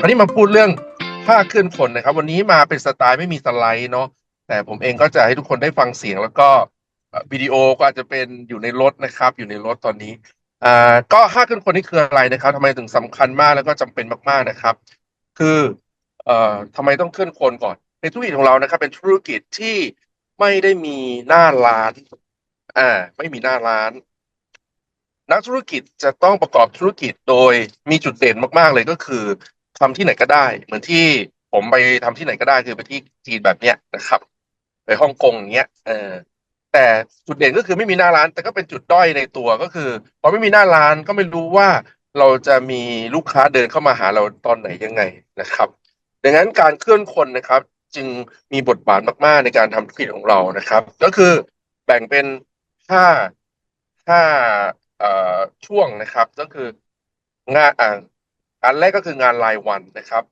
วันนี้มาพูดเรื่องผ้าเคลื่อนคนนะครับ วันนี้มาเป็นสไตล์ไม่มีสไลด์เนาะแต่ผมเองก็จะให้ทุกคนได้ฟังเสียง แล้วก็วิดีโอก็อาจจะเป็นอยู่ในรถนะครับ อยู่ในรถตอนนี้อ่าก็ผ้าเคลื่อนคนนี่คืออะไรนะครับทำไมถึงสำคัญมากแล้วก็จำเป็นมากๆนะครับ คือเอ่อทำไมต้องเคลื่อนคนก่อน ในธุรกิจของเรานะครับ เป็นธุรกิจที่ไม่ได้มีหน้าร้านอ่าไม่มีหน้าร้านนักธุรกิจจะต้องประกอบธุรกิจโดยมีจุดเด่นมาก ๆ เลยก็คือ ทำที่ไหนก็ได้ เหมือนที่ผมไปทำที่ไหนก็ได้คือไปที่จีนแบบเนี้ยนะครับ ไปฮ่องกงอย่างเงี้ยเออแต่จุดเด่นก็คือไม่มีหน้าร้าน แต่ก็เป็นจุดด้อยในตัวก็คือพอไม่มีหน้าร้านก็ไม่รู้ว่าเราจะมีลูกค้าเดินเข้ามาหาเราตอนไหนยังไงนะครับดังนั้นการเคลื่อนคนนะครับ จึงมีบทบาทมาก ๆ ในการทำธุรกิจของเรานะครับ ก็คือแบ่งเป็นห้าห้าเอ่อช่วงนะครับ ก็คืองาน อันแรกก็คืองานรายวันนะครับ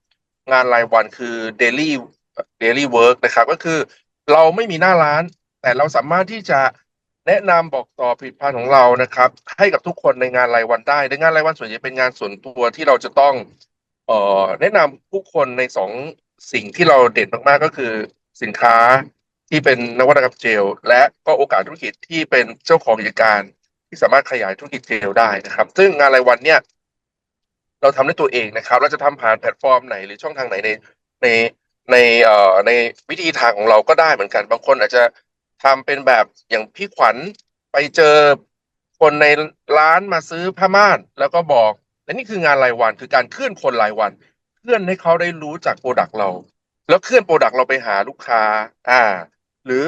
งานรายวันคือ daily daily work นะครับ ก็คือเราไม่มีหน้าร้าน แต่เราสามารถที่จะแนะนำบอกต่อผลิตภัณฑ์ของเรานะครับ ให้กับทุกคนในงานรายวันได้ในงานรายวันส่วนใหญ่เป็นงานส่วนตัวที่เราจะต้องเอ่อแนะนำผู้คนในสองสิ่งที่เราเด่นมากๆก็คือสินค้าที่เป็นนวัตกรรมเจล และก็โอกาสธุรกิจที่เป็นเจ้าของกิจการ ที่สามารถขยายธุรกิจเจลได้นะครับ ซึ่งงานรายวันเนี่ย เราทำด้วยตัวเองนะครับเราจะทำผ่านแพลตฟอร์มไหนหรือช่องทางไหนในในในเอ่อในวิธีทางของเราก็ได้เหมือนกัน บางคนอาจจะทำเป็นแบบอย่างพี่ขวัญไปเจอคนในร้านมาซื้อผ้าม่าน แล้วก็บอกและนี่คืองานรายวันคือการเคลื่อนคนรายวัน เคลื่อนให้เขาได้รู้จักโปรดักต์เรา แล้วเคลื่อนโปรดักต์เราไปหาลูกค้า อ่า หรือ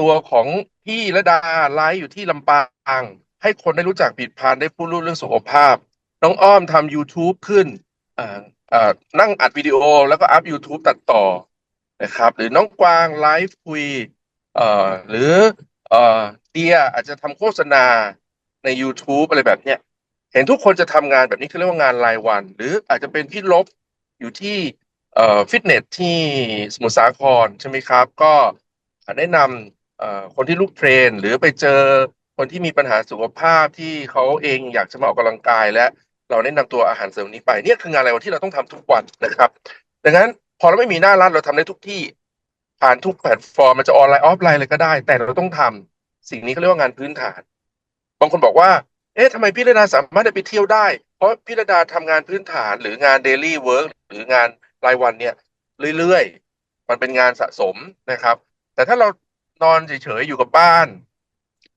ตัวของพี่ระดาไลฟ์อยู่ที่ลำปาง ให้คนได้รู้จักผลิดพันธ์ได้พูดรู้เรื่องสุขภาพ น้องอ้อมทำ YouTube ขึ้นนั่งอัดวิดีโอแล้วก็อัพ YouTube ตัดต่อนะครับ หรือน้องกวางไลฟ์คุยหรือเอ่อเดียอาจจะทำโฆษณาใน YouTube อะไรแบบเนี้ยเห็นทุกคนจะทำงานแบบนี้คือเรียกว่างานรายวัน หรืออาจจะเป็นพี่ลบอยู่ที่ฟิตเนสที่สมุทรสาครใช่ไหมครับ ก็แนะนำคนที่ลูกเทรน หรือไปเจอคนที่มีปัญหาสุขภาพที่เขาเองอยากจะมาออกกำลังกายและ เราแนะนำตัวอาหารเสริมนี้ไปเนี่ยคืองานรายวันที่เราต้องทำทุกวันนะครับ ดังนั้นพอเราไม่มีหน้าร้านเราทำได้ทุกที่ ผ่านทุกแพลตฟอร์มมันจะออนไลน์ออฟไลน์เลยก็ได้ แต่เราต้องทำสิ่งนี้เขาเรียกว่างานพื้นฐาน บางคนบอกว่า เอ๊ะทำไมพี่ระดาสามารถได้ไปเที่ยวได้ เพราะพี่ระดาทำงานพื้นฐานหรืองานเดลี่เวิร์กหรืองานรายวันเนี่ยเรื่อยๆ มันเป็นงานสะสมนะครับ แต่ถ้าเรานอนเฉยๆอยู่กับบ้าน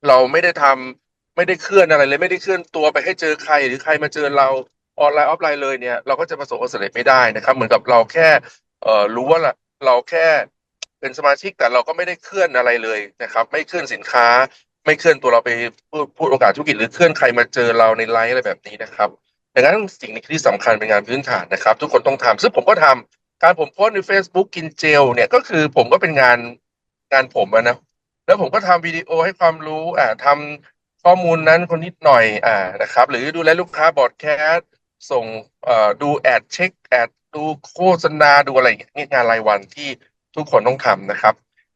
เราไม่ได้ทำ ไม่ได้เคลื่อนอะไรเลย ไม่ได้เคลื่อนตัวไปให้เจอใครหรือใครมาเจอเราออนไลน์ออฟไลน์เลยเนี่ยเราก็จะประสบความสำเร็จไม่ได้นะครับ เหมือนกับเราแค่เอ่อรู้ว่าละเราแค่เป็นสมาชิกแต่เราก็ไม่ได้เคลื่อนอะไรเลยนะครับ ไม่เคลื่อนสินค้า ไม่เคลื่อนตัวเราไปพูดพูดโอกาสธุรกิจหรือเคลื่อนใครมาเจอเราในไลฟ์อะไรแบบนี้นะครับดังนั้นสิ่งนี้ที่สำคัญเป็นงานพื้นฐานนะครับ ทุกคนต้องทำซึ่งผมก็ทำการผมโพสใน Facebook กินเจลเนี่ยก็คือผมก็เป็นงานงานผมนะแล้วผมก็ทำวิดีโอให้ความรู้อ่าทำ ข้อมูลนั้นคนนิดหน่อยอ่านะครับ หรือดูแลลูกค้าบอดแคสส่งเอ่อดูแอดเช็คแอดดูโฆษณาดูอะไรอย่างเงี้ยนี่งานรายวันที่ทุกคนต้องทำนะครับ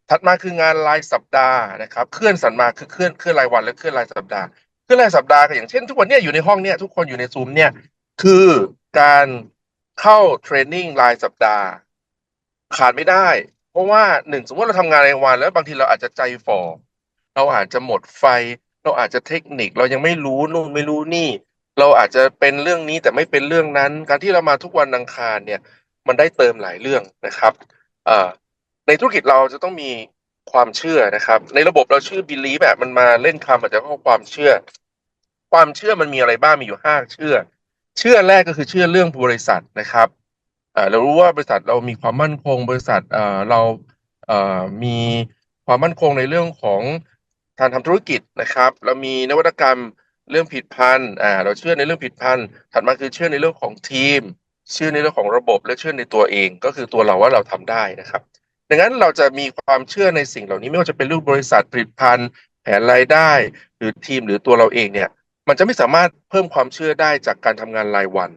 ถัดมาคืองานรายสัปดาห์นะครับ เคลื่อนสันมาคือเคลื่อนเคลื่อนรายวันและเคลื่อนรายสัปดาห์เคลื่อนรายสัปดาห์ก็อย่างเช่น ทุกวันเนี้ยอยู่ในห้องเนี้ยทุกคนอยู่ในซูมเนี่ยคือการเข้าเทรนนิ่งรายสัปดาห์ ขาดไม่ได้ เพราะว่าหนึ่งสมมติเราทำงานรายวัน แล้วบางทีเราอาจจะใจฝ่อเราอาจจะหมดไฟ เราอาจจะเทคนิคเรายังไม่รู้นู่นไม่รู้นี่ เราอาจจะเป็นเรื่องนี้แต่ไม่เป็นเรื่องนั้น การที่เรามาทุกวันอังคารเนี่ย มันได้เติมหลายเรื่องนะครับในธุรกิจเราจะต้องมีความเชื่อนะครับ ในระบบเราชื่อ belief แบบมันมาเล่นคำอาจจะเข้าความเชื่อ ความเชื่อมันมีอะไรบ้างมีอยู่ห้าเชื่อ เชื่อแรกก็คือเชื่อเรื่องบริษัทนะครับเรารู้ว่าบริษัทเรามีความมั่นคง บริษัทเราเอ่อมีความมั่นคงในเรื่องของ การทำธุรกิจนะครับ เรามีนวัตกรรมเรื่องผิดพันธ์อ่าเราเชื่อในเรื่องผิดพันธ์ถัดมาคือเชื่อในเรื่องของทีม เชื่อในเรื่องของระบบและเชื่อในตัวเอง ก็คือตัวเราว่าเราทำได้นะครับ ดังนั้นเราจะมีความเชื่อในสิ่งเหล่านี้ไม่ว่าจะเป็นรูปบริษัทผลิตภัณฑ์ แผนรายได้ หรือทีมหรือตัวเราเองเนี่ยมันจะไม่สามารถเพิ่มความเชื่อได้จากการทำงานรายวัน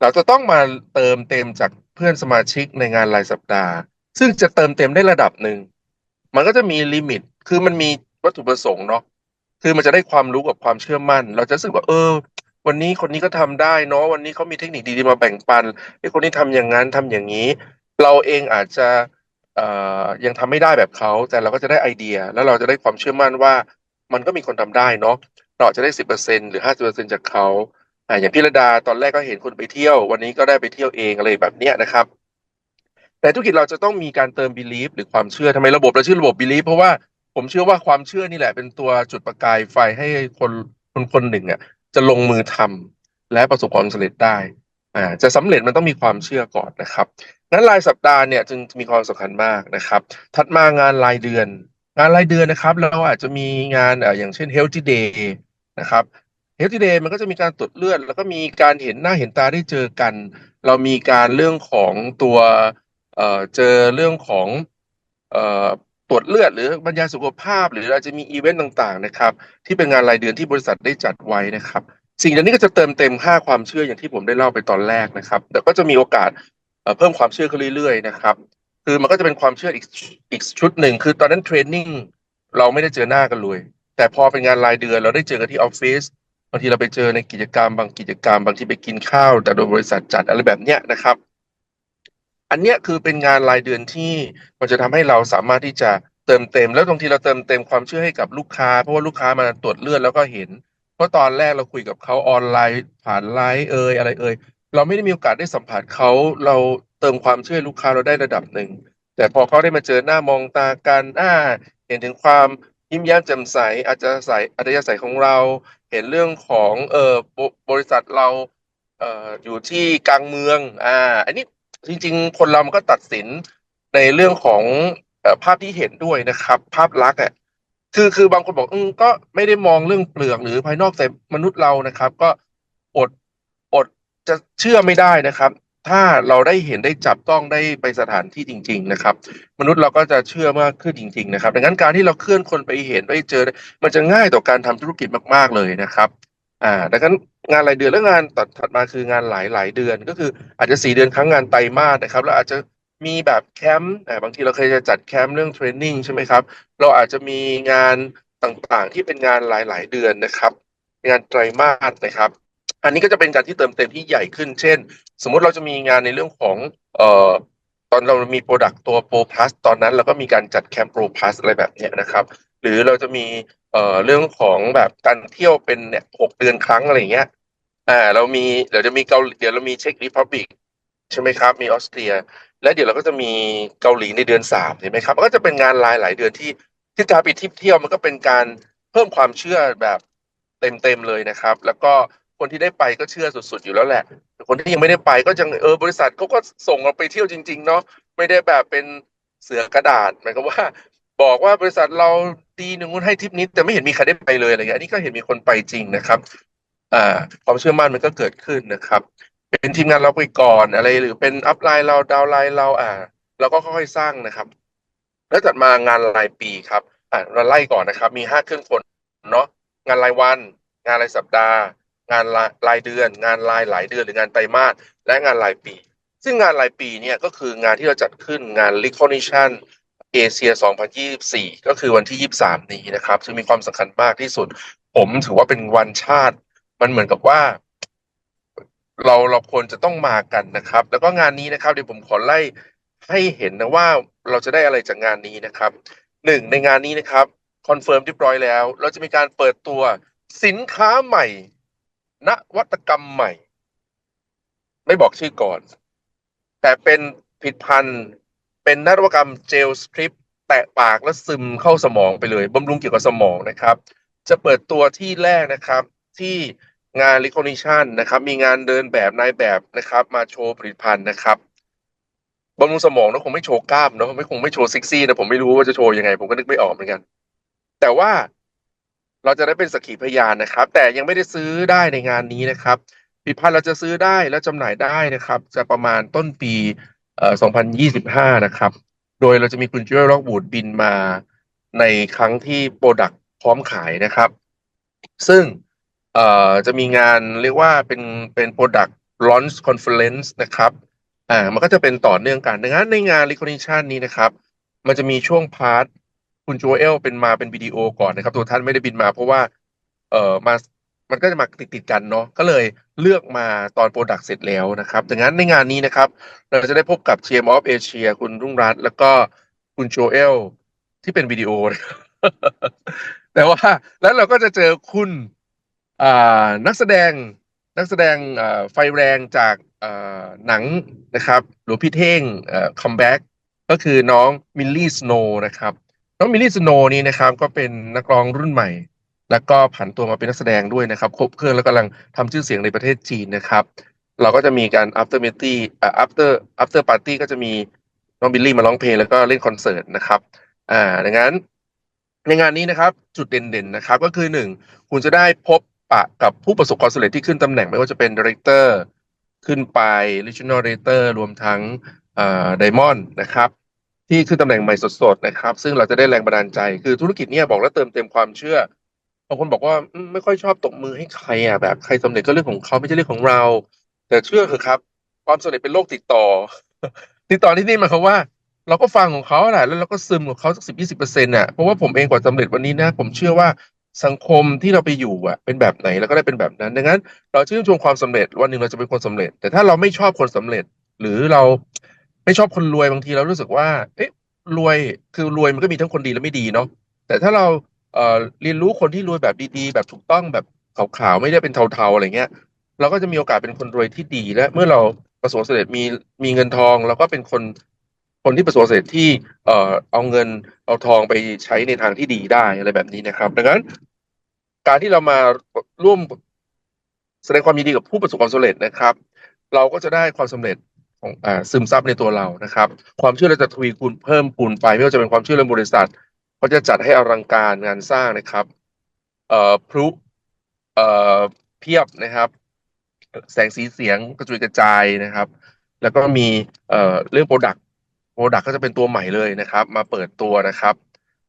เราจะต้องมาเติมเต็มจากเพื่อนสมาชิกในงานรายสัปดาห์ ซึ่งจะเติมเต็มได้ระดับหนึ่งมันก็จะมีลิมิตคือมันมี วัตถุประสงค์เนาะคือมันจะได้ความรู้กับความเชื่อมั่น เราจะรู้สึกว่าเออ วันนี้คนนี้ก็ทำได้เนาะวันนี้เขามีเทคนิคดีๆมาแบ่งปันไอ้คนนี้ทำอย่างนั้นทำอย่างนี้ เราเองอาจจะยังทำไม่ได้แบบเขาแต่เราก็จะได้ไอเดีย แล้วเราจะได้ความเชื่อมั่นว่า มันก็มีคนทำได้เนาะเราจะได้สิบเปอร์เซ็นหรือห้าสิบเปอร์เซ็นจากเขาอ่าอย่างพี่ระดาตอนแรกก็เห็นคนไปเที่ยว วันนี้ก็ได้ไปเที่ยวเองอะไรแบบเนี้ยนะครับ แต่ธุรกิจเราจะต้องมีการเติม belief หรือความเชื่อทำไมระบบเราชื่อระบบ belief เพราะว่า ผมเชื่อว่าความเชื่อนี่แหละ เป็นตัวจุดประกายไฟให้คนคนคนหนึ่งอะจะลงมือทำและประสบความสำเร็จได้อ่าจะสำเร็จมันต้องมีความเชื่อก่อนนะครับงั้นรายสัปดาห์เนี่ยจึงมีความสำคัญมากนะครับ ถัดมางานรายเดือน งานรายเดือนนะครับ เราอาจจะมีงานอ่ออย่างเช่น Healthy Day นะครับ Healthy Day มันก็จะมีการตรวจเลือด แล้วก็มีการเห็นหน้าเห็นตาได้เจอกัน เรามีการเรื่องของตัวเอ่อเจอเรื่องของเอ่อ ตรวจเลือดหรือบรรยายสุขภาพ หรืออาจจะมีอีเวนต์ต่างๆนะครับที่เป็นงานรายเดือนที่บริษัทได้จัดไว้นะครับ สิ่งเหล่านี้ก็จะเติมเต็มค่าความเชื่ออย่างที่ผมได้เล่าไปตอนแรกนะครับ แต่ก็จะมีโอกาสเพิ่มความเชื่อขึ้นเรื่อยๆนะครับคือมันก็จะเป็นความเชื่ออีกอีกชุดหนึ่งคือตอนนั้นเทรนนิ่งเราไม่ได้เจอหน้ากันเลย แต่พอเป็นงานรายเดือนเราได้เจอกันที่ออฟฟิศบางทีเราไปเจอในกิจกรรมบางกิจกรรม บางทีไปกินข้าว แต่โดยบริษัทจัดอะไรแบบเนี้ยนะครับ อันเนี้ยคือเป็นงานรายเดือนที่มันจะทำให้เราสามารถที่จะเติมเต็ม แล้วบางทีเราเติมเต็มความเชื่อให้กับลูกค้า เพราะว่าลูกค้ามาตรวจเลือดแล้วก็เห็น เพราะตอนแรกเราคุยกับเขาออนไลน์ผ่านไลน์เอ่ยอะไรเอ่ยเราไม่ได้มีโอกาสได้สัมผัสเขาเราเติมความเชื่อลูกค้าเราได้ระดับหนึ่ง แต่พอเขาได้มาเจอหน้ามองตากันอ่าเห็นถึงความยิ้มแย้มแจ่มใสอาจจะใส่อัธยาศัยของเรา เห็นเรื่องของเออบริษัทเราเอ่ออยู่ที่กลางเมืองอ่าอันนี้ จริง ๆ คนเรามันก็ตัดสินในเรื่องของภาพที่เห็นด้วยนะครับ ภาพลักษณ์อะคือคือบางคนบอกอืมก็ไม่ได้มองเรื่องเปลือกหรือภายนอกแต่มนุษย์เรานะครับ ก็อดอดจะเชื่อไม่ได้นะครับ ถ้าเราได้เห็นได้จับต้องได้ไปสถานที่จริง ๆ นะครับ มนุษย์เราก็จะเชื่อมากขึ้นจริง ๆ นะครับ ดังนั้นการที่เราเคลื่อนคนไปเห็นไปเจอ มันจะง่ายต่อการทำธุรกิจมาก ๆเลยนะครับ อ่าดังนั้นงานรายเดือนและงานตัดถัดมาคืองานหลายหลายเดือน ก็คืออาจจะสี่เดือนครั้งงานไตรมาสนะครับ แล้วอาจจะมีแบบแคมป์บางทีเราเคยจะจัดแคมป์เรื่องเทรนนิ่งใช่ไหมครับ เราอาจจะมีงานต่างๆ ที่เป็นงานหลาย ๆ เดือนนะครับ งานไตรมาสนะครับ อันนี้ก็จะเป็นการที่เติมเต็มที่ใหญ่ขึ้น เช่น สมมุติเราจะมีงานในเรื่องของเอ่อตอนเรามีโปรดักต์ตัว Pro Plus ตอนนั้นเราก็มีการจัดแคมป์ Pro Plus อะไรแบบนี้นะครับ หรือเราจะมี เอ่อเรื่องของแบบการเที่ยวเป็นเนี่ยหกเดือนครั้งอะไรเงี้ย อ่า เรามีเดี๋ยวจะมีเกาหลีเดี๋ยวเรามีเช็กรีพับบิกใช่ไหมครับ มีออสเตรีย และเดี๋ยวเราก็จะมีเกาหลีในเดือนสามเห็นไหมครับมันก็จะเป็นงานรายหลายเดือนที่ที่การไปทริปเที่ยวมันก็เป็นการเพิ่มความเชื่อแบบเต็มๆเลยนะครับ แล้วก็คนที่ได้ไปก็เชื่อสุดๆอยู่แล้วแหละแต่คนที่ยังไม่ได้ไปก็ยังเออบริษัทเขาก็ส่งเราไปเที่ยวจริง ๆ เนาะไม่ได้แบบเป็นเสือกระดาษหมายความว่า บอกว่าบริษัทเรา ดีหนึ่งให้ทิปนี้แต่ไม่เห็นมีใครได้ไปเลยอะไรเงี้ยอันนี้ก็เห็นมีคนไปจริงนะครับอ่าความเชื่อมั่นมันก็เกิดขึ้นนะครับ เป็นทีมงานเราไปก่อนอะไร หรือเป็นอัพไลน์เราดาวไลน์เราอ่าเราก็ค่อยๆสร้างนะครับ แล้วจัดมางานรายปีครับอ่าเราไล่ก่อนนะครับ มีห้าเครื่องกลเนาะงานรายวัน งานรายสัปดาห์ งานรายรายเดือน งานรายหลายเดือนหรืองานไตรมาสและงานรายปี ซึ่งงานรายปีเนี่ยก็คืองานที่เราจัดขึ้นงาน Recognition เอเชีย 2024 ก็คือวันที่ 23 นี้นะครับซึ่งมีความสำคัญมากที่สุด ผมถือว่าเป็นวันชาติ มันเหมือนกับว่า เราเราควรจะต้องมากันนะครับ แล้วก็งานนี้นะครับเดี๋ยวผมขอไล่ให้เห็นนะว่าเราจะได้อะไรจากงานนี้นะครับหนึ่งในงานนี้นะครับคอนเฟิร์มเรียบร้อยแล้ว เราจะมีการเปิดตัวสินค้าใหม่ นวัตกรรมใหม่ ไม่บอกชื่อก่อน แต่เป็นผลิตภัณฑ์ เป็นนวัตกรรมเจลสตริปแตะปากแล้วซึมเข้าสมองไปเลยบำรุงเกี่ยวกับสมองนะครับ จะเปิดตัวที่แรกนะครับที่งาน Recognition นะครับมีงานเดินแบบนายแบบนะครับ มาโชว์ผลิตภัณฑ์นะครับบำรุงสมองนะคงไม่โชว์กล้ามเนะไม่คงไม่โชว์เซ็กซี่นะผมไม่รู้ว่าจะโชว์ยังไง ผมก็นึกไม่ออกเหมือนกัน แต่ว่าเราจะได้เป็นสักขีพยานนะครับ แต่ยังไม่ได้ซื้อได้ในงานนี้นะครับผลิตภัณฑ์เราจะซื้อได้และจำหน่ายได้นะครับ จะประมาณต้นปี 2025 นะครับ โดยเราจะมีคุณจูเลียร็อกบูดบินมาในครั้งที่โปรดักต์พร้อมขายนะครับ ซึ่งจะมีงานเรียกว่าเป็นเป็น Product Launch Conference นะครับอ่ามันก็จะเป็นต่อเนื่องกันดังนั้นในงาน Recognition นี้นะครับ มันจะมีช่วงพาร์ทคุณโจเอลเป็นมาเป็นวิดีโอก่อนนะครับ ตัวท่านไม่ได้บินมาเพราะว่าเอ่อมา มันก็จะมาติดติดกันเนาะก็เลยเลือกมาตอนโปรดักต์เสร็จแล้วนะครับดังนั้นในงานนี้นะครับ เราจะได้พบกับ GM of Asia คุณรุ่งรัตน์แล้วก็คุณโจเอลที่เป็นวิดีโอ แต่ว่าแล้วเราก็จะเจอคุณนักแสดงนักแสดงไฟแรงจากหนังนะครับหลวงพี่เท่งคัมแบ็กก็คือน้องมิลลี่สโนนะครับ น้องมิลลี่สโนนี่นะครับ ก็เป็นนักร้องรุ่นใหม่ แล้วก็ผันตัวมาเป็นนักแสดงด้วยนะครับครบเครื่องแล้วกำลังทำชื่อเสียงในประเทศจีนนะครับ เราก็จะมีการ after party อ่า after after party ก็จะมีน้องบิลลี่มาร้องเพลงแล้วก็เล่นคอนเสิร์ตนะครับอ่าดังนั้นในงานนี้นะครับจุดเด่นๆนะครับก็คือหนึ่งคุณจะได้พบปะกับผู้ประสบความสำเร็จที่ขึ้นตำแหน่งไม่ว่าจะเป็นดีเรคเตอร์ขึ้นไป regional director รวมทั้งอ่าไดมอนด์นะครับที่ขึ้นตำแหน่งใหม่สดๆนะครับ ซึ่งเราจะได้แรงบันดาลใจ คือธุรกิจเนี่ยบอกแล้วเติมเต็มความเชื่อ บางคนบอกว่าไม่ค่อยชอบตบมือให้ใครอะแบบใครสำเร็จก็เรื่องของเขาไม่ใช่เรื่องของเรา แต่เชื่อเถอะครับ ความสำเร็จเป็นโรคติดต่อ ติดต่อที่นี่หมายความว่า เราก็ฟังของเขาแหละแล้วเราก็ซึมของเขาสักสิบยี่สิบเปอร์เซ็นต์น่ะเพราะว่าผมเองกว่าสำเร็จวันนี้นะ ผมเชื่อว่าสังคมที่เราไปอยู่อะ เป็นแบบไหนเราก็ได้เป็นแบบนั้นดังนั้น เราชื่นชมความสำเร็จวันหนึ่งเราจะเป็นคนสำเร็จ แต่ถ้าเราไม่ชอบคนสำเร็จ หรือเราไม่ชอบคนรวยบางทีเรารู้สึกว่า เอ๊ะรวยคือรวยมันก็มีทั้งคนดีและไม่ดีเนาะแต่ถ้าเรา เอ่อเรียนรู้คนที่รวยแบบดีๆ แบบถูกต้องแบบขาวๆไม่ได้เป็นเทาๆอะไรเงี้ย เราก็จะมีโอกาสเป็นคนรวยที่ดี และเมื่อเราประสบความสำเร็จมีมีเงินทองเราก็เป็นคนคนที่ประสบความสำเร็จที่เอ่อเอาเงินเอาทองไปใช้ในทางที่ดีได้อะไรแบบนี้นะครับ ดังนั้น การที่เรามาร่วมแสดงความยินดีกับผู้ประสบความสำเร็จนะครับ เราก็จะได้ความสำเร็จของอ่าซึมซับในตัวเรานะครับ ความเชื่อเราจะทวีคูณเพิ่มคูณไปไม่ว่าจะเป็นความเชื่อเรื่องบริษัท เขาจะจัดให้อลังการงานสร้างนะครับ เอ่อพลุเอ่อเพียบนะครับ แสงสีเสียงกระจุยกระจายนะครับ แล้วก็มีเอ่อเรื่องโปรดักต์โปรดักต์ก็จะเป็นตัวใหม่เลยนะครับ มาเปิดตัวนะครับ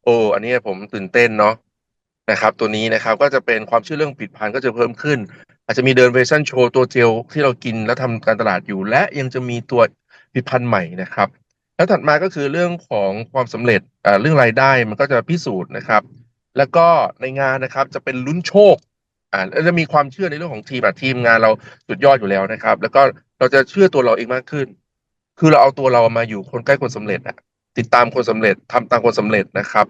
โอ้อันนี้ผมตื่นเต้นเนาะนะครับ ตัวนี้นะครับก็จะเป็นความเชื่อเรื่องผิดพันก็จะเพิ่มขึ้น อาจจะมีเดินเวอร์ชันโชว์ตัวเจลที่เรากินแล้วทำการตลาดอยู่ และยังจะมีตัวผลิตภัณฑ์ใหม่นะครับ แล้วถัดมาก็คือเรื่องของความสำเร็จเรื่องรายได้มันก็จะพิสูจน์นะครับ แล้วก็ในงานนะครับจะเป็นลุ้นโชคอ่าจะมีความเชื่อในเรื่องของทีมอะทีมงานเราสุดยอดอยู่แล้วนะครับ แล้วก็เราจะเชื่อตัวเราเองมากขึ้น คือเราเอาตัวเรามาอยู่คนใกล้คนสำเร็จอะติดตามคนสำเร็จทำตามคนสำเร็จนะครับ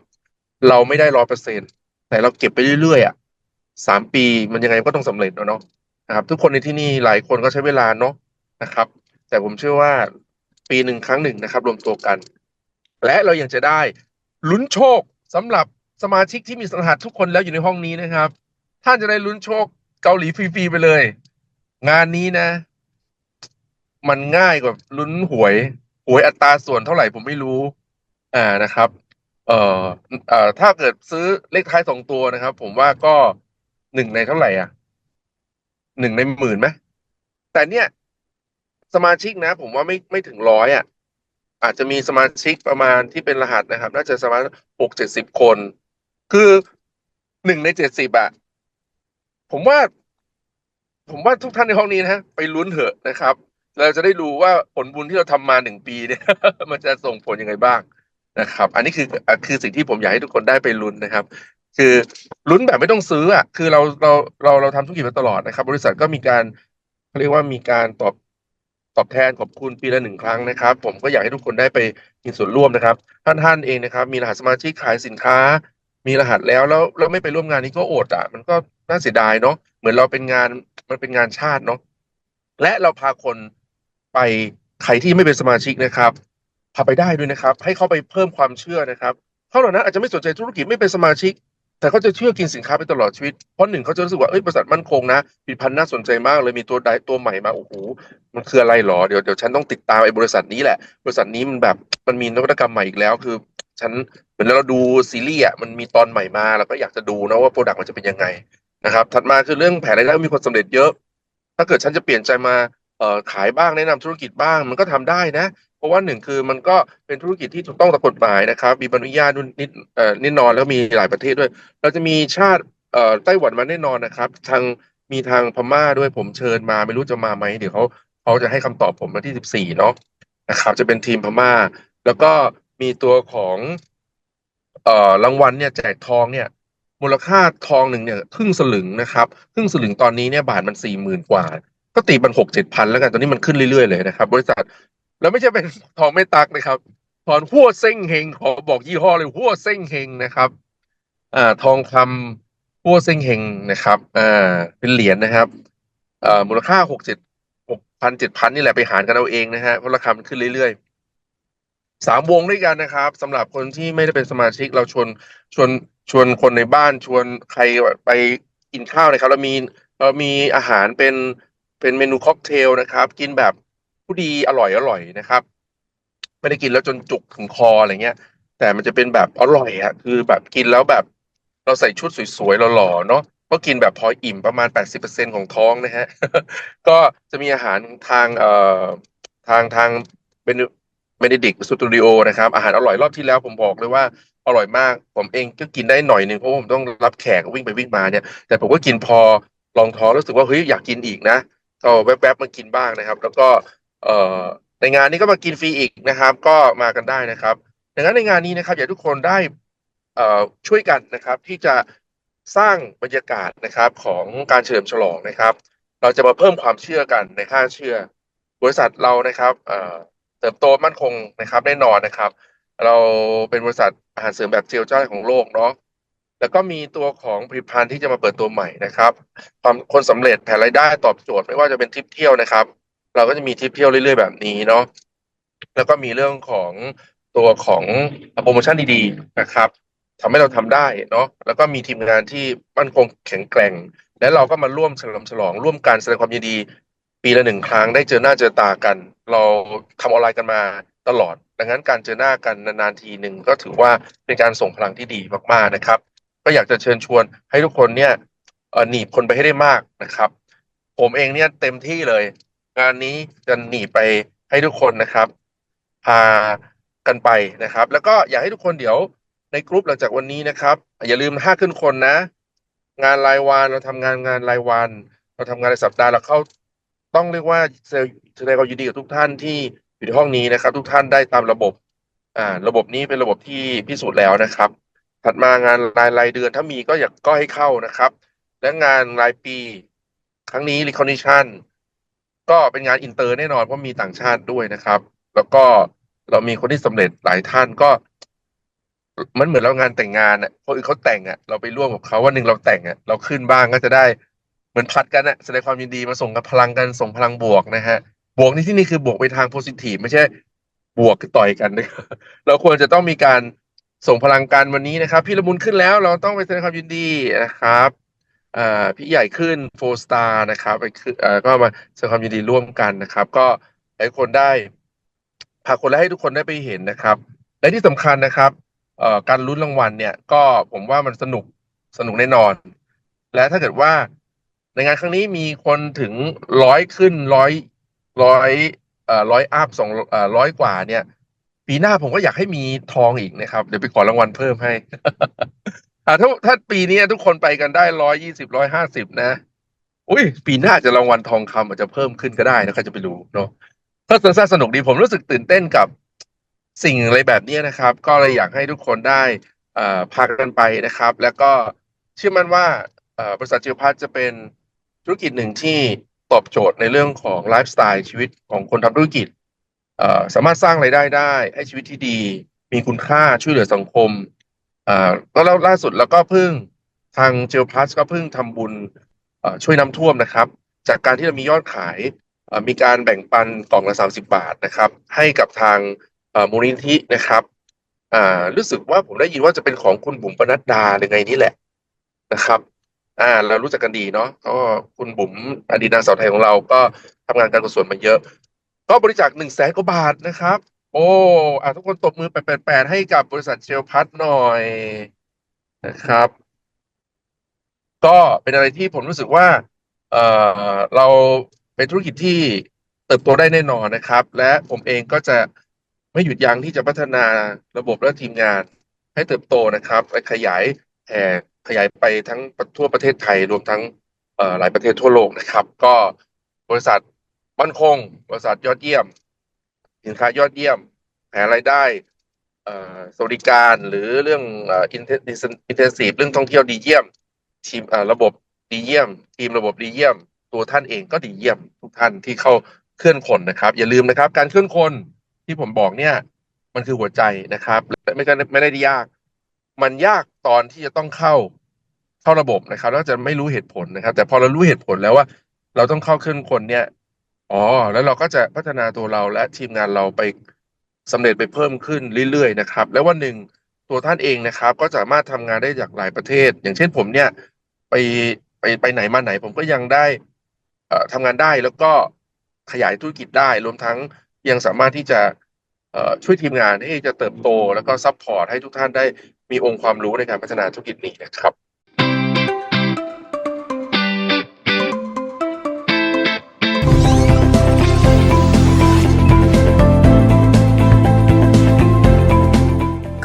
เราไม่ได้ร้อยเปอร์เซ็นต์แต่เราเก็บไปเรื่อยๆอะสามปีมันยังไงก็ต้องสำเร็จเนอะเนาะนะครับ ทุกคนในที่นี่หลายคนก็ใช้เวลาเนาะนะครับ แต่ผมเชื่อว่า ปีหนึ่งครั้งหนึ่งนะครับ รวมตัวกัน และเรายังจะได้ลุ้นโชคสำหรับสมาชิกที่มีรหัสทุกคนแล้วอยู่ในห้องนี้นะครับ ท่านจะได้ลุ้นโชคเกาหลีฟรีๆไปเลย งานนี้นะ มันง่ายกว่าลุ้นหวย หวยอัตราส่วนเท่าไหร่ผมไม่รู้ อ่านะครับ เอ่อเอ่อถ้าเกิดซื้อเลขท้ายสองตัวนะครับ ผมว่าก็หนึ่งในเท่าไหร่อะหนึ่งในหมื่นไหมแต่เนี่ย สมาชิกนะ ผมว่าไม่ไม่ถึงร้อยอะอาจจะมีสมาชิกประมาณที่เป็นรหัสนะครับ น่าจะประมาณหกเจ็ดสิบคน คือหนึ่งในเจ็ดสิบอะผมว่า ผมว่าทุกท่านในห้องนี้นะไปลุ้นเถอะนะครับ เราจะได้รู้ว่าผลบุญที่เราทำมาหนึ่งปีเนี่ย มันจะส่งผลยังไงบ้างนะครับ อันนี้คือคือสิ่งที่ผมอยากให้ทุกคนได้ไปลุ้นนะครับ คือลุ้นแบบไม่ต้องซื้ออะคือเราเราเราเราทำธุรกิจมาตลอดนะครับ บริษัทก็มีการเขาเรียกว่ามีการตอบ ตอบแทนขอบคุณปีละหนึ่งครั้งนะครับ ผมก็อยากให้ทุกคนได้ไปมีส่วนร่วมนะครับ ท่านท่านเองนะครับ มีรหัสสมาชิกขายสินค้า มีรหัสแล้วแล้วแล้วไม่ไปร่วมงานนี้ก็อดอะ มันก็น่าเสียดายเนาะเหมือนเราเป็นงานมันเป็นงานชาติเนาะและเราพาคนไปใครที่ไม่เป็นสมาชิกนะครับพาไปได้ด้วยนะครับ ให้เขาไปเพิ่มความเชื่อนะครับเขาเหล่านั้นอาจจะไม่สนใจธุรกิจไม่เป็นสมาชิก แต่เขาจะเชื่อกินสินค้าไปตลอดชีวิต เพราะหนึ่งเขาจะรู้สึกว่าเอ้ยบริษัทมั่นคงนะผลิตภัณฑ์น่าสนใจมากเลยมีตัวใดตัวใหม่มาโอ้โหมันคืออะไรหรอเดี๋ยวเดี๋ยวฉันต้องติดตามไอ้บริษัทนี้แหละ บริษัทนี้มันแบบมันมีนวัตกรรมใหม่อีกแล้วคือ ฉันเหมือนเราดูซีรีส์อะมันมีตอนใหม่มาเราก็อยากจะดูนะว่าโปรดักต์มันจะเป็นยังไงนะครับถัดมาคือเรื่องแผนรายได้มีคนสำเร็จเยอะ ถ้าเกิดฉันจะเปลี่ยนใจมาเอ่อขายบ้างแนะนำธุรกิจบ้าง มันก็ทำได้นะ เพราะว่าหนึ่งคือมันก็เป็นธุรกิจที่ถูกต้องตามกฎหมายนะครับ มีใบอนุญาตนู่นนิดเอ่อนิดนอนแล้วมีหลายประเทศด้วย เราจะมีชาติเอ่อไต้หวันมาแน่นอนนะครับ ทางมีทางพม่าด้วยผมเชิญมาไม่รู้จะมาไหมเดี๋ยวเขาเขาจะให้คำตอบผมวันที่สิบสี่เนาะนะครับ จะเป็นทีมพม่า แล้วก็มีตัวของเอ่อรางวัลเนี่ยแจกทองเนี่ย มูลค่าทองหนึ่งเนี่ยครึ่งสลึงนะครับครึ่งสลึงตอนนี้เนี่ยบาทมันสี่หมื่นกว่า ก็ตีมันหกเจ็ดพันแล้วกันตอนนี้มันขึ้นเรื่อยๆเลยนะครับ บริษัท แล้วไม่ใช่เป็นทองไม่ตักนะครับทองหัวเซ้งเฮงขอบอกยี่ห้อเลยหัวเซ้งเฮงนะครับอ่าทองคำหัวเซ้งเฮงนะครับอ่าเป็นเหรียญนะครับอ่อมูลค่าหกเจ็ดหกพันเจ็ดพันนี่แหละไปหารกันเอาเองนะฮะเพราะราคามันขึ้นเรื่อยๆสามวงด้วยกันนะครับสำหรับคนที่ไม่ได้เป็นสมาชิกเราชวนชวนชวนคนในบ้านชวนใครไปกินข้าวนะครับเรามีเรามีอาหารเป็นเป็นเมนูค็อกเทลนะครับ กินแบบ ผู้ดีอร่อยอร่อยนะครับ ไม่ได้กินแล้วจนจุกถึงคออะไรเงี้ย แต่มันจะเป็นแบบอร่อยอะคือแบบกินแล้วแบบ เราใส่ชุดสวยๆหล่อๆเนาะก็กินแบบพออิ่มประมาณ 80%ของท้องนะฮะ ก็จะมีอาหารทางเอ่อทางทางเบนเบนดิกสตูดิโอนะครับ อาหารอร่อยรอบที่แล้วผมบอกเลยว่าอร่อยมาก ผมเองก็กินได้หน่อยหนึ่งเพราะผมต้องรับแขกวิ่งไปวิ่งมาเนี่ย แต่ผมก็กินพอลองท้องรู้สึกว่าเฮ้ยอยากกินอีกนะก็แวบๆมากินบ้างนะครับ แล้วก็ เอ่อในงานนี้ก็มากินฟรีอีกนะครับ ก็มากันได้นะครับดังนั้นในงานนี้นะครับ อยากให้ทุกคนได้เอ่อช่วยกันนะครับ ที่จะสร้างบรรยากาศนะครับของการเฉลิมฉลองนะครับ เราจะมาเพิ่มความเชื่อกันในค่าเชื่อ บริษัทเรานะครับเอ่อเติบโตมั่นคงนะครับแน่นอนนะครับ เราเป็นบริษัทอาหารเสริมแบบเจลเจ้าของโลกเนาะแล้วก็มีตัวของผลิตภัณฑ์ที่จะมาเปิดตัวใหม่นะครับความคนสำเร็จแผนรายได้ตอบโจทย์ไม่ว่าจะเป็นทริปเที่ยวนะครับ เราก็จะมีทริปเที่ยวเรื่อยๆแบบนี้เนาะแล้วก็มีเรื่องของตัวของโปรโมชั่นดีๆนะครับทำให้เราทำได้เนาะแล้วก็มีทีมงานที่มั่นคงแข็งแกร่ง และเราก็มาร่วมเฉลิมฉลอง ร่วมกันแสดงความยินดี ปีละหนึ่งครั้งได้เจอหน้าเจอตากัน เราทำออนไลน์กันมาตลอด ดังนั้นการเจอหน้ากันนานๆทีหนึ่งก็ถือว่าเป็นการส่งพลังที่ดีมากๆนะครับ ก็อยากจะเชิญชวนให้ทุกคนเนี่ยหนีบคนไปให้ได้มากนะครับ ผมเองเนี่ยเต็มที่เลย งานนี้จะหนีไปให้ทุกคนนะครับ พากันไปนะครับ แล้วก็อยากให้ทุกคนเดี๋ยวในกรุ๊ปหลังจากวันนี้นะครับ อย่าลืมห้าขึ้นคนนะ งานรายวันเราทำงานงานรายวัน เราทำงานในสัปดาห์เราเข้า ต้องเรียกว่าแสดงความยินดีกับทุกท่านที่อยู่ในห้องนี้นะครับ ทุกท่านได้ตามระบบ อ่า ระบบนี้เป็นระบบที่พิสูจน์แล้วนะครับ ถัดมางานรายรายเดือนถ้ามีก็อยากก็ให้เข้านะครับ และงานรายปี ครั้งนี้ recognition ก็เป็นงานอินเตอร์แน่นอนเพราะมีต่างชาติด้วยนะครับ แล้วก็เรามีคนที่สำเร็จหลายท่านก็มันเหมือนเรางานแต่งงานอะคนอื่นเขาแต่งอะเราไปร่วมกับเขาวันหนึ่งเราแต่งอะเราขึ้นบ้างก็จะได้เหมือนพัดกันอะแสดงความยินดีมาส่งกับพลังกันส่งพลังบวกนะฮะ บวกในที่นี่คือบวกไปทางโพซิทีฟไม่ใช่บวกต่อยกันนะครับเราควรจะต้องมีการส่งพลังกันวันนี้นะครับ พี่ละมุนขึ้นแล้วเราต้องไปแสดงความยินดีนะครับ พี่ใหญ่ขึ้นโฟสตาร์นะครับไปก็มาแสดงความยินดีร่วมกันนะครับ ก็ให้คนได้พาคนและให้ทุกคนได้ไปเห็นนะครับ และที่สำคัญนะครับการลุ้นรางวัลเนี่ย ก็ผมว่ามันสนุกสนุกแน่นอน และถ้าเกิดว่าในงานครั้งนี้มีคนถึงร้อยขึ้นร้อยร้อยร้อยอัพสองร้อยกว่าเนี่ย ปีหน้าผมก็อยากให้มีทองอีกนะครับ เดี๋ยวไปขอรางวัลเพิ่มให้ อ่าถ้าถ้าปีนี้ทุกคนไปกันได้ร้อยยี่สิบร้อยห้าสิบนะ อุ้ยปีหน้าจะรางวัลทองคำอาจจะเพิ่มขึ้นก็ได้นะใครจะไปรู้เนาะก็สนุกสนุกดีผมรู้สึกตื่นเต้นกับสิ่งอะไรแบบนี้นะครับ ก็เลยอยากให้ทุกคนได้อ่อพากันไปนะครับ แล้วก็เชื่อมั่นว่าอ่อบริษัทจิวพัฒน์จะเป็นธุรกิจหนึ่งที่ตอบโจทย์ในเรื่องของไลฟ์สไตล์ชีวิตของคนทำธุรกิจอ่อสามารถสร้างรายได้ได้ ให้ชีวิตที่ดี มีคุณค่าช่วยเหลือสังคม อ่าก็แล้วล่าสุดแล้วก็เพิ่งทางเจลพลัสก็เพิ่งทำบุญช่วยน้ำท่วมนะครับ จากการที่เรามียอดขายมีการแบ่งปันกล่องละสามสิบาทนะครับ ให้กับทางมูลนิธินะครับรู้สึกว่าผมได้ยินว่าจะเป็นของคุณบุ๋มปนัดดาหรือไงนี่แหละนะครับ อ่าเรารู้จักกันดีเนาะก็คุณบุ๋มอดีตนางสาวไทยของเราก็ทำงานการกุศลมาเยอะ ก็บริจาคหนึ่งแสนกว่าบาทนะครับ โอ้อะทุกคนตบมือแปดๆให้กับบริษัทเชลพัทหน่อยนะครับ ก็เป็นอะไรที่ผมรู้สึกว่า เออเราเป็นธุรกิจที่เติบโตได้แน่นอนนะครับ และผมเองก็จะไม่หยุดยั้งที่จะพัฒนาระบบและทีมงานให้เติบโตนะครับและขยายแผ่ขยายไปทั้งทั่วประเทศไทยรวมทั้งหลายประเทศทั่วโลกนะครับ ก็บริษัทมั่นคง บริษัทยอดเยี่ยม สินค้ายอดเยี่ยมแผนรายได้สวัสดิการหรือเรื่องอ่อ intensive เรื่องท่องเที่ยวดีเยี่ยม ทีมระบบดีเยี่ยม ทีมระบบดีเยี่ยม ตัวท่านเองก็ดีเยี่ยม ทุกท่านที่เข้าเคลื่อนคนนะครับ อย่าลืมนะครับ การเคลื่อนคนที่ผมบอกเนี่ย มันคือหัวใจนะครับไม่ก็ไม่ได้ยาก มันยากตอนที่จะต้องเข้าเข้าระบบนะครับแล้วจะไม่รู้เหตุผลนะครับ แต่พอเรารู้เหตุผลแล้วว่า เราต้องเข้าเคลื่อนคนเนี่ย อ๋อ แล้วเราก็จะพัฒนาตัวเราและทีมงานเราไปสำเร็จไปเพิ่มขึ้นเรื่อยๆนะครับ แล้ววันหนึ่งตัวท่านเองนะครับ ก็สามารถทำงานได้จากหลายประเทศ อย่างเช่นผมเนี่ย ไปไปไปไหนมาไหน ผมก็ยังได้เอ่อทำงานได้แล้วก็ขยายธุรกิจได้ รวมทั้งยังสามารถที่จะเอ่อช่วยทีมงานให้จะเติบโต แล้วก็ซัพพอร์ตให้ทุกท่านได้มีองค์ความรู้ในการพัฒนาธุรกิจนี้นะครับ